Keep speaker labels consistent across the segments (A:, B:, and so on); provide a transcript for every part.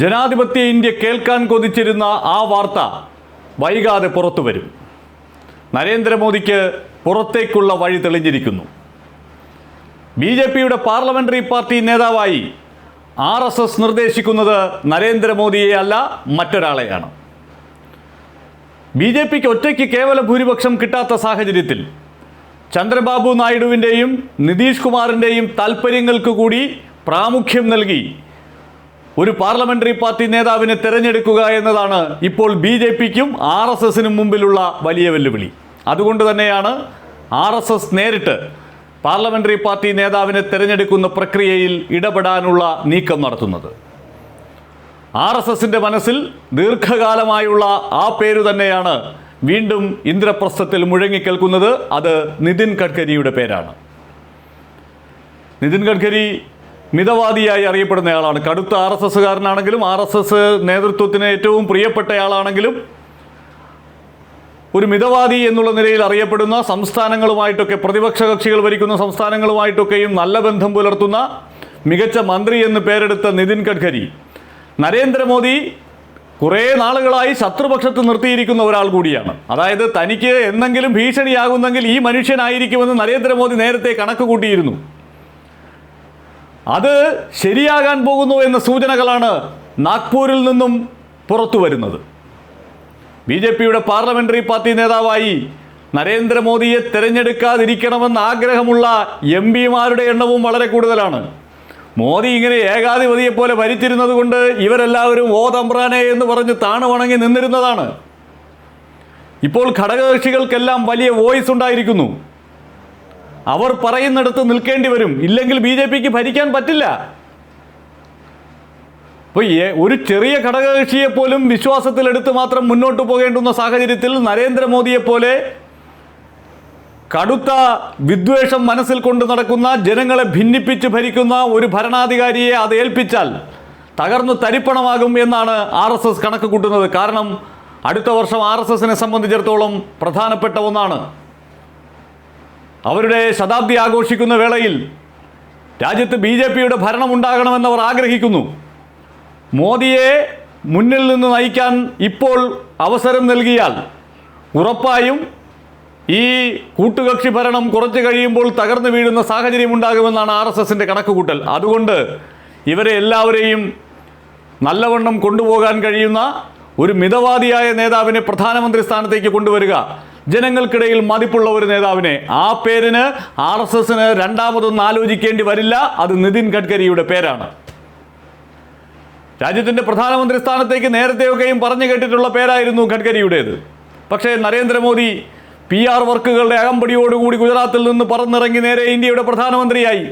A: ജനാധിപത്യ ഇന്ത്യ കേൾക്കാൻ കൊതിച്ചിരുന്ന ആ വാർത്ത വൈകാതെ പുറത്തു വരും. നരേന്ദ്രമോദിക്ക് പുറത്തേക്കുള്ള വഴി തെളിഞ്ഞിരിക്കുന്നു. ബി ജെ പിയുടെ പാർലമെന്ററി പാർട്ടി നേതാവായി ആർ എസ് എസ് നിർദ്ദേശിക്കുന്നത് നരേന്ദ്രമോദിയെ അല്ല മറ്റൊരാളെയാണ്. ബി ജെ പിക്ക് ഒറ്റയ്ക്ക് കേവല ഭൂരിപക്ഷം കിട്ടാത്ത സാഹചര്യത്തിൽ ചന്ദ്രബാബു നായിഡുവിന്റെയും നിതീഷ് കുമാറിന്റെയും താൽപ്പര്യങ്ങൾക്ക് കൂടി പ്രാമുഖ്യം നൽകി ഒരു പാർലമെന്ററി പാർട്ടി നേതാവിനെ തിരഞ്ഞെടുക്കുക എന്നതാണ് ഇപ്പോൾ ബി ജെ പിക്കും ആർ എസ് എസിനും മുമ്പിലുള്ള വലിയ വെല്ലുവിളി. അതുകൊണ്ട് തന്നെയാണ് ആർ എസ് എസ് നേരിട്ട് പാർലമെന്ററി പാർട്ടി നേതാവിനെ തിരഞ്ഞെടുക്കുന്ന പ്രക്രിയയിൽ ഇടപെടാനുള്ള നീക്കം നടത്തുന്നത്. ആർ എസ് എസിന്റെ മനസ്സിൽ ദീർഘകാലമായുള്ള ആ പേരു തന്നെയാണ് വീണ്ടും ഇന്ദ്രപ്രസ്ഥത്തിൽ മുഴങ്ങിക്കേൽക്കുന്നത്. അത് നിതിൻ ഗഡ്കരിയുടെ പേരാണ്. നിതിൻ ഗഡ്കരി മിതവാദിയായി അറിയപ്പെടുന്നയാളാണ്. കടുത്ത ആർ എസ് എസ്സുകാരനാണെങ്കിലും ആർ എസ് എസ് നേതൃത്വത്തിന് ഏറ്റവും പ്രിയപ്പെട്ടയാളാണെങ്കിലും ഒരു മിതവാദി എന്നുള്ള നിലയിൽ അറിയപ്പെടുന്ന സംസ്ഥാനങ്ങളുമായിട്ടൊക്കെ പ്രതിപക്ഷ കക്ഷികൾ ഭരിക്കുന്ന സംസ്ഥാനങ്ങളുമായിട്ടൊക്കെയും നല്ല ബന്ധം പുലർത്തുന്ന മികച്ച മന്ത്രി എന്ന് പേരെടുത്ത നിതിൻ ഗഡ്കരി. നരേന്ദ്രമോദി കുറേ നാളുകളായി ശത്രുപക്ഷത്ത് നിർത്തിയിരിക്കുന്ന ഒരാൾ കൂടിയാണ്. അതായത് തനിക്ക് എന്തെങ്കിലും ഭീഷണിയാകുന്നെങ്കിൽ ഈ മനുഷ്യനായിരിക്കുമെന്ന് നരേന്ദ്രമോദി നേരത്തെ കണക്ക് കൂട്ടിയിരുന്നു അത് ശരിയാകാൻ പോകുന്നു എന്ന സൂചനകളാണ് നാഗ്പൂരിൽ നിന്നും പുറത്തു വരുന്നത്. ബി ജെ പിയുടെ പാർലമെന്ററി പാർട്ടി നേതാവായി നരേന്ദ്രമോദിയെ തിരഞ്ഞെടുക്കാതിരിക്കണമെന്ന് ആഗ്രഹമുള്ള എം പിമാരുടെ എണ്ണവും വളരെ കൂടുതലാണ്. മോദി ഇങ്ങനെ ഏകാധിപതിയെ പോലെ ഭരിച്ചിരുന്നത് കൊണ്ട് ഇവരെല്ലാവരും ഓ തമ്പ്രാനെ എന്ന് പറഞ്ഞ് താണു വണങ്ങി നിന്നിരുന്നതാണ്. ഇപ്പോൾ ഘടകകക്ഷികൾക്കെല്ലാം വലിയ വോയിസ് ഉണ്ടായിരിക്കുന്നു. അവർ പറയുന്നിടത്ത് നിൽക്കേണ്ടി വരും. ഇല്ലെങ്കിൽ ബി ജെ പിക്ക് ഭരിക്കാൻ പറ്റില്ല. അപ്പോൾ ഒരു ചെറിയ ഘടകകക്ഷിയെ പോലും വിശ്വാസത്തിലെടുത്ത് മാത്രം മുന്നോട്ട് പോകേണ്ടുന്ന സാഹചര്യത്തിൽ നരേന്ദ്രമോദിയെ പോലെ കടുത്ത വിദ്വേഷം മനസ്സിൽ കൊണ്ട് നടക്കുന്ന ജനങ്ങളെ ഭിന്നിപ്പിച്ച് ഭരിക്കുന്ന ഒരു ഭരണാധികാരിയെ അത് ഏൽപ്പിച്ചാൽ തകർന്നു തരിപ്പണമാകും എന്നാണ് ആർ എസ് എസ് കണക്ക് കൂട്ടുന്നത്. കാരണം അടുത്ത വർഷം ആർ എസ് എസിനെ സംബന്ധിച്ചിടത്തോളം പ്രധാനപ്പെട്ട ഒന്നാണ്. അവരുടെ ശതാബ്ദി ആഘോഷിക്കുന്ന വേളയിൽ രാജ്യത്ത് ബി ജെ പിയുടെ ഭരണമുണ്ടാകണമെന്ന് അവർ ആഗ്രഹിക്കുന്നു. മോദിയെ മുന്നിൽ നിന്ന് നയിക്കാൻ ഇപ്പോൾ അവസരം നൽകിയാൽ ഉറപ്പായും ഈ കൂട്ടുകക്ഷി ഭരണം കുറച്ച് കഴിയുമ്പോൾ തകർന്നു വീഴുന്ന സാഹചര്യം ഉണ്ടാകുമെന്നാണ് ആർ എസ് എസിന്റെ കണക്കുകൂട്ടൽ. അതുകൊണ്ട് ഇവരെ എല്ലാവരെയും നല്ലവണ്ണം കൊണ്ടുപോകാൻ കഴിയുന്ന ഒരു മിതവാദിയായ നേതാവിനെ പ്രധാനമന്ത്രി സ്ഥാനത്തേക്ക് കൊണ്ടുവരിക. ജനങ്ങൾക്കിടയിൽ മതിപ്പുള്ള ഒരു നേതാവിനെ ആ പേരിന് ആർ എസ് എസിന് രണ്ടാമതൊന്നും ആലോചിക്കേണ്ടി വരില്ല. അത് നിതിൻ ഗഡ്കരിയുടെ പേരാണ്. രാജ്യത്തിന്റെ പ്രധാനമന്ത്രി സ്ഥാനത്തേക്ക് നേരത്തെയൊക്കെയും പറഞ്ഞു കേട്ടിട്ടുള്ള പേരായിരുന്നു ഗഡ്കരിയുടേത്. പക്ഷേ നരേന്ദ്രമോദി പി ആർ വർക്കുകളുടെ അകമ്പടിയോടുകൂടി ഗുജറാത്തിൽ നിന്ന് പറന്നിറങ്ങി നേരെ ഇന്ത്യയുടെ പ്രധാനമന്ത്രിയായി.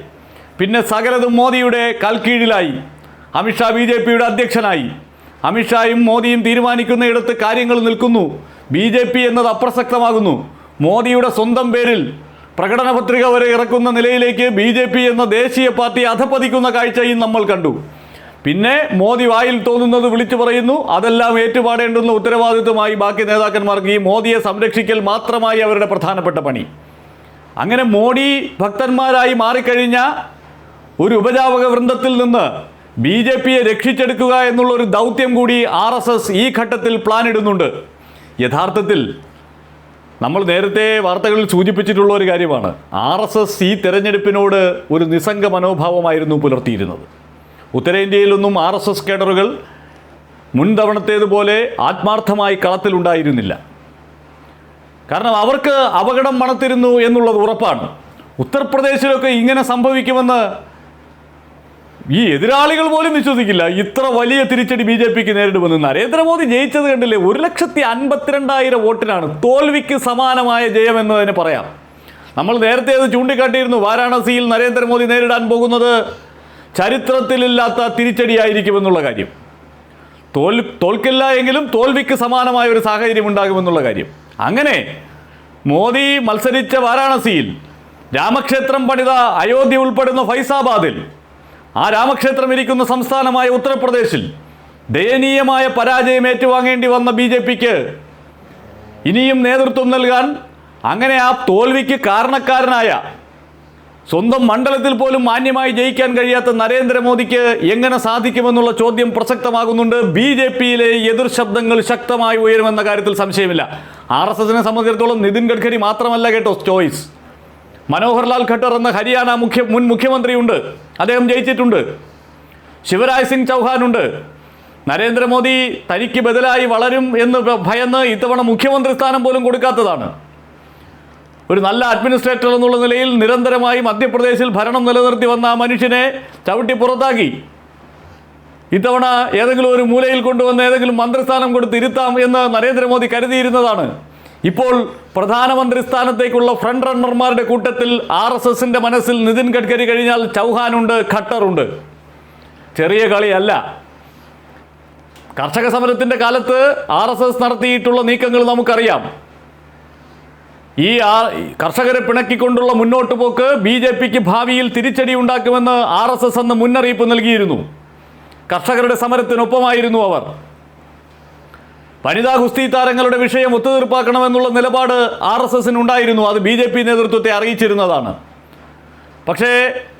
A: പിന്നെ സകലതും മോദിയുടെ കൽക്കീഴിലായി. അമിത്ഷാ ബി ജെ പിയുടെ അധ്യക്ഷനായി. അമിത്ഷായും മോദിയും തീരുമാനിക്കുന്നയിടത്ത് കാര്യങ്ങൾ നിൽക്കുന്നു. ബി ജെ പി എന്നത് അപ്രസക്തമാകുന്നു. മോദിയുടെ സ്വന്തം പേരിൽ പ്രകടന പത്രിക വരെ ഇറക്കുന്ന നിലയിലേക്ക് ബി ജെ പി എന്ന ദേശീയ പാർട്ടി അധപ്പതിക്കുന്ന കാഴ്ചയും നമ്മൾ കണ്ടു. പിന്നെ മോദി വായിൽ തോന്നുന്നത് വിളിച്ചു പറയുന്നു അതെല്ലാം ഏറ്റുപാടേണ്ടുന്ന ഉത്തരവാദിത്വമായി ബാക്കി നേതാക്കന്മാർക്ക് ഈ മോദിയെ സംരക്ഷിക്കൽ മാത്രമായി അവരുടെ പ്രധാനപ്പെട്ട പണി. അങ്ങനെ മോഡി ഭക്തന്മാരായി മാറിക്കഴിഞ്ഞ ഒരു ഉപജാപക വൃന്ദത്തിൽ നിന്ന് ബി ജെ പിയെ രക്ഷിച്ചെടുക്കുക എന്നുള്ള ഒരു ദൗത്യം കൂടി ആർ എസ് എസ് ഈ ഘട്ടത്തിൽ പ്ലാൻ ഇടുന്നുണ്ട് യഥാർത്ഥത്തിൽ നമ്മൾ നേരത്തെ വാർത്തകളിൽ സൂചിപ്പിച്ചിട്ടുള്ള ഒരു കാര്യമാണ്. ആർ എസ് എസ് ഈ തെരഞ്ഞെടുപ്പിനോട് ഒരു നിസ്സംഗ മനോഭാവമായിരുന്നു പുലർത്തിയിരുന്നത്. ഉത്തരേന്ത്യയിലൊന്നും ആർ എസ് എസ് കേഡറുകൾ മുൻ തവണത്തേതുപോലെ ആത്മാർത്ഥമായി കളത്തിലുണ്ടായിരുന്നില്ല കാരണം അവർക്ക് അപകടം മണത്തിരുന്നു എന്നുള്ളത് ഉറപ്പാണ്. ഉത്തർപ്രദേശിലൊക്കെ ഇങ്ങനെ സംഭവിക്കുമെന്ന് ഈ എതിരാളികൾ പോലും വിശ്വസിക്കില്ല. ഇത്ര വലിയ തിരിച്ചടി ബി ജെ പിക്ക് നേരിടുമെന്ന് നരേന്ദ്രമോദി ജയിച്ചത് കണ്ടില്ലേ? ഒരു ലക്ഷത്തി അൻപത്തിരണ്ടായിരം വോട്ടിനാണ്. തോൽവിക്ക് സമാനമായ ജയം എന്ന് തന്നെ പറയാം. നമ്മൾ നേരത്തെ അത് ചൂണ്ടിക്കാട്ടിയിരുന്നു. വാരാണസിയിൽ നരേന്ദ്രമോദി നേരിടാൻ പോകുന്നത് ചരിത്രത്തിലില്ലാത്ത തിരിച്ചടിയായിരിക്കുമെന്നുള്ള കാര്യം. തോൽ തോൽക്കില്ല എങ്കിലും തോൽവിക്ക് സമാനമായ ഒരു സാഹചര്യം ഉണ്ടാകുമെന്നുള്ള കാര്യം. അങ്ങനെ മോദി മത്സരിച്ച വാരാണസിയിൽ രാമക്ഷേത്രം പണിത അയോധ്യ ഉൾപ്പെടുന്ന ഫൈസാബാദിൽ ആ രാമക്ഷേത്രം ഇരിക്കുന്ന സംസ്ഥാനമായ ഉത്തർപ്രദേശിൽ ദയനീയമായ പരാജയം ഏറ്റുവാങ്ങേണ്ടി വന്ന ബി ജെ പിക്ക് ഇനിയും നേതൃത്വം നൽകാൻ അങ്ങനെ ആ തോൽവിക്ക് കാരണക്കാരനായ സ്വന്തം മണ്ഡലത്തിൽ പോലും മാന്യമായി ജയിക്കാൻ കഴിയാത്ത നരേന്ദ്രമോദിക്ക് എങ്ങനെ സാധിക്കുമെന്നുള്ള ചോദ്യം പ്രസക്തമാകുന്നുണ്ട്. ബി ജെ പിയിലെ എതിർ ശബ്ദങ്ങൾ ശക്തമായി ഉയരുമെന്ന കാര്യത്തിൽ സംശയമില്ല. ആർ എസ് എസിനെ സംബന്ധിച്ചിടത്തോളം നിതിൻ ഗഡ്കരി മാത്രമല്ല കേട്ടോ ചോയ്സ്. മനോഹർലാൽ ഖട്ടർ എന്ന ഹരിയാന മുഖ്യ മുൻ മുഖ്യമന്ത്രിയുണ്ട്. അദ്ദേഹം ജയിച്ചിട്ടുണ്ട്. ശിവരാജ് സിംഗ് ചൗഹാനുണ്ട്. നരേന്ദ്രമോദി തനിക്ക് ബദലായി വളരും എന്ന് ഭയന്ന് ഇത്തവണ മുഖ്യമന്ത്രി സ്ഥാനം പോലും കൊടുക്കാത്തതാണ്. ഒരു നല്ല അഡ്മിനിസ്ട്രേറ്റർ എന്നുള്ള നിലയിൽ നിരന്തരമായി മധ്യപ്രദേശിൽ ഭരണം നിലനിർത്തി വന്ന ആ മനുഷ്യനെ ചവിട്ടി പുറത്താക്കി. ഇത്തവണ ഏതെങ്കിലും ഒരു മൂലയിൽ കൊണ്ടുവന്ന് ഏതെങ്കിലും മന്ത്രിസ്ഥാനം കൊടുത്ത് ഇരുത്താം എന്ന് നരേന്ദ്രമോദി കരുതിയിരുന്നതാണ്. ഇപ്പോൾ പ്രധാനമന്ത്രി സ്ഥാനത്തേക്കുള്ള ഫ്രണ്ട് റണ്ണർമാരുടെ കൂട്ടത്തിൽ ആർ എസ് എസിന്റെ മനസ്സിൽ നിതിൻ ഗഡ്കരി കഴിഞ്ഞാൽ ചൗഹാനുണ്ട് ഖട്ടറുണ്ട്. ചെറിയ കളിയല്ല. കർഷക സമരത്തിന്റെ കാലത്ത് ആർ എസ് എസ് നടത്തിയിട്ടുള്ള നീക്കങ്ങൾ നമുക്കറിയാം. ഈ കർഷകരെ പിണക്കിക്കൊണ്ടുള്ള മുന്നോട്ട് പോക്ക് ബി ജെ പിക്ക് ഭാവിയിൽ തിരിച്ചടി ഉണ്ടാക്കുമെന്ന് ആർ എസ് എസ് അന്ന് മുന്നറിയിപ്പ് നൽകിയിരുന്നു. കർഷകരുടെ സമരത്തിനൊപ്പമായിരുന്നു അവർ. വനിതാ ഗുസ്തി താരങ്ങളുടെ വിഷയം ഒത്തുതീർപ്പാക്കണമെന്നുള്ള നിലപാട് ആർ എസ് എസിനുണ്ടായിരുന്നു. അത് ബി ജെ പി നേതൃത്വത്തെ അറിയിച്ചിരുന്നതാണ്. പക്ഷേ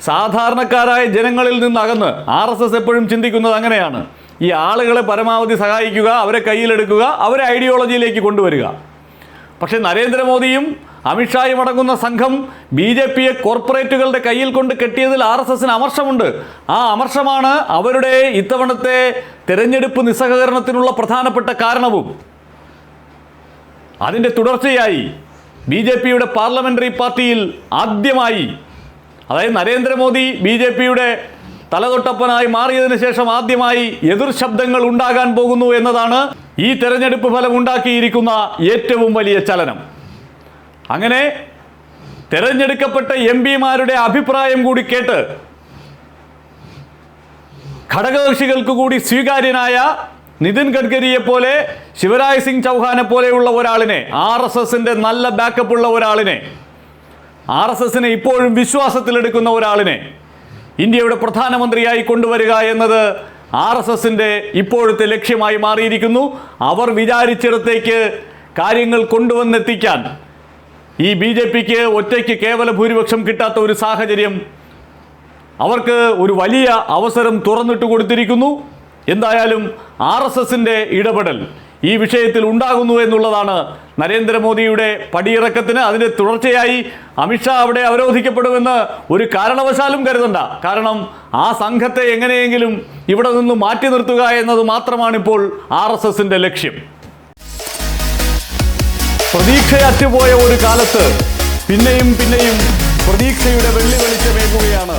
A: സാധാരണക്കാരായ ജനങ്ങളിൽ നിന്ന് അകന്ന് ആർ എസ് എസ് എപ്പോഴും ചിന്തിക്കുന്നത് അങ്ങനെയാണ്. ഈ ആളുകളെ പരമാവധി സഹായിക്കുക അവരെ കയ്യിലെടുക്കുക അവരെ ഐഡിയോളജിയിലേക്ക് കൊണ്ടുവരിക. പക്ഷേ നരേന്ദ്രമോദിയും അമിത്ഷായും അടങ്ങുന്ന സംഘം ബി ജെ പിയെ കോർപ്പറേറ്റുകളുടെ കയ്യിൽ കൊണ്ട് കെട്ടിയതിൽ ആർ എസ് എസിന് അമർഷമുണ്ട്. ആ അമർഷമാണ് അവരുടെ ഇത്തവണത്തെ തെരഞ്ഞെടുപ്പ് നിസ്സഹകരണത്തിനുള്ള പ്രധാനപ്പെട്ട കാരണവും. അതിന്റെ തുടർച്ചയായി ബി ജെ പിയുടെ പാർലമെന്ററി പാർട്ടിയിൽ ആദ്യമായി അതായത് നരേന്ദ്രമോദി ബി ജെ പിയുടെ തലതൊട്ടപ്പനായി മാറിയതിനു ശേഷം ആദ്യമായി എതിർ ശബ്ദങ്ങൾ ഉണ്ടാകാൻ പോകുന്നു എന്നതാണ് ഈ തെരഞ്ഞെടുപ്പ് ഫലം ഉണ്ടാക്കിയിരിക്കുന്ന ഏറ്റവും വലിയ ചലനം. അങ്ങനെ തെരഞ്ഞെടുക്കപ്പെട്ട എം പിമാരുടെ അഭിപ്രായം കൂടി കേട്ട് ഘടകകക്ഷികൾക്ക് കൂടി സ്വീകാര്യനായ നിതിൻ ഗഡ്കരിയെ പോലെ ശിവരാജ് സിംഗ് ചൗഹാനെ പോലെയുള്ള ഒരാളിനെ ആർ എസ് എസിന്റെ നല്ല ബാക്കപ്പ് ഉള്ള ഒരാളിനെ ആർ എസ് എസിനെ ഇപ്പോഴും വിശ്വാസത്തിലെടുക്കുന്ന ഒരാളിനെ ഇന്ത്യയുടെ പ്രധാനമന്ത്രിയായി കൊണ്ടുവരിക എന്നത് ആർ എസ് എസിന്റെ ഇപ്പോഴത്തെ ലക്ഷ്യമായി മാറിയിരിക്കുന്നു. അവർ വിചാരിച്ചിടത്തേക്ക് കാര്യങ്ങൾ കൊണ്ടുവന്നെത്തിക്കാൻ ഈ ബി ജെ പിക്ക് ഒറ്റയ്ക്ക് കേവല ഭൂരിപക്ഷം കിട്ടാത്ത ഒരു സാഹചര്യം അവർക്ക് ഒരു വലിയ അവസരം തുറന്നിട്ട് കൊടുത്തിരിക്കുന്നു. എന്തായാലും ആർ എസ് എസിന്റെ ഇടപെടൽ ഈ വിഷയത്തിൽ ഉണ്ടാകുന്നു എന്നുള്ളതാണ് നരേന്ദ്രമോദിയുടെ പടിയിറക്കത്തിന് അതിന്റെ തുടർച്ചയായി അമിത്ഷാ അവിടെ അവരോധിക്കപ്പെടുമെന്ന് ഒരു കാരണവശാലും കരുതണ്ട. കാരണം ആ സംഘത്തെ എങ്ങനെയെങ്കിലും ഇവിടെ നിന്ന് മാറ്റി നിർത്തുക എന്നത് മാത്രമാണിപ്പോൾ ആർ എസ് എസിന്റെ ലക്ഷ്യം. പ്രതീക്ഷയറ്റുപോയ ഒരു കാലത്ത് പിന്നെയും പിന്നെയും പ്രതീക്ഷയുടെ വെള്ളി വെളിച്ചമേകുകയാണ്